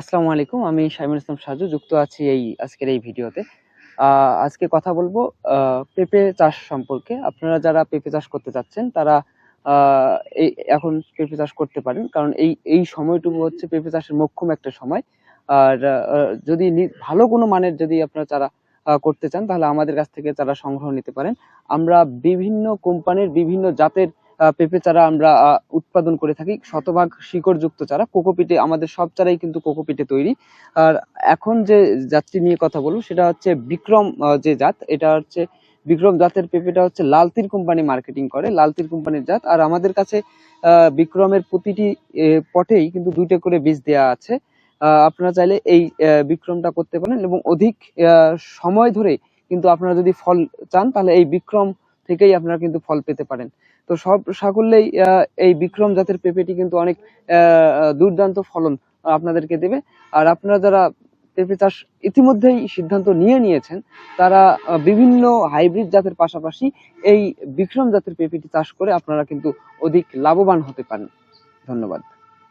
আসসালামু আলাইকুম, আমি শাইমুল ইসলাম সাজু, যুক্ত আছি এই আজকের এই ভিডিওতে। আজকে কথা বলব পেঁপে চাষ সম্পর্কে। আপনারা যারা পেঁপে চাষ করতে চাচ্ছেন, তারা এই, এখন পেঁপে চাষ করতে পারেন। কারণ এই এই সময়টুকু হচ্ছে পেঁপে চাষের মোক্ষম একটা সময়। আর যদি ভালো কোনো মানের যদি আপনারা চারা করতে চান, তাহলে আমাদের কাছ থেকে চারা সংগ্রহ নিতে পারেন। আমরা বিভিন্ন কোম্পানির বিভিন্ন জাতের পেঁপে চারা আমরা উৎপাদন করে থাকি। শতভাগ শিকড়যুক্ত চারা। কোকোপিটে আমাদের সব চারাই কিন্তু কোকোপিটে তৈরি। আর এখন যে জাতটি নিয়ে কথা বলব, সেটা হচ্ছে বিক্রম যে জাত, এটা হচ্ছে বিক্রম জাতের পেঁপেটা হচ্ছে লালতির কোম্পানি মার্কেটিং করে, লালতির কোম্পানির জাত। আর আমাদের কাছে বিক্রমের প্রতিটি পটেই কিন্তু দুইটা করে বীজ দেওয়া আছে। আপনারা চাইলে এই বিক্রমটা করতে পারেন এবং অধিক সময় ধরে কিন্তু আপনারা যদি ফল চান, তাহলে এই বিক্রম থেকেই আপনারা কিন্তু ফল পেতে পারেন। তো সব সাকল্যেই এই বিক্রম জাতের পেঁপেটি কিন্তু অনেক দুর্দান্ত ফলন আপনাদেরকে দেবে। আর আপনারা যারা পেঁপে চাষ ইতিমধ্যেই সিদ্ধান্ত নিয়ে নিয়েছেন, তারা বিভিন্ন হাইব্রিড জাতের পাশাপাশি এই বিক্রম জাতের পেঁপেটি চাষ করে আপনারা কিন্তু অধিক লাভবান হতে পারেন। ধন্যবাদ।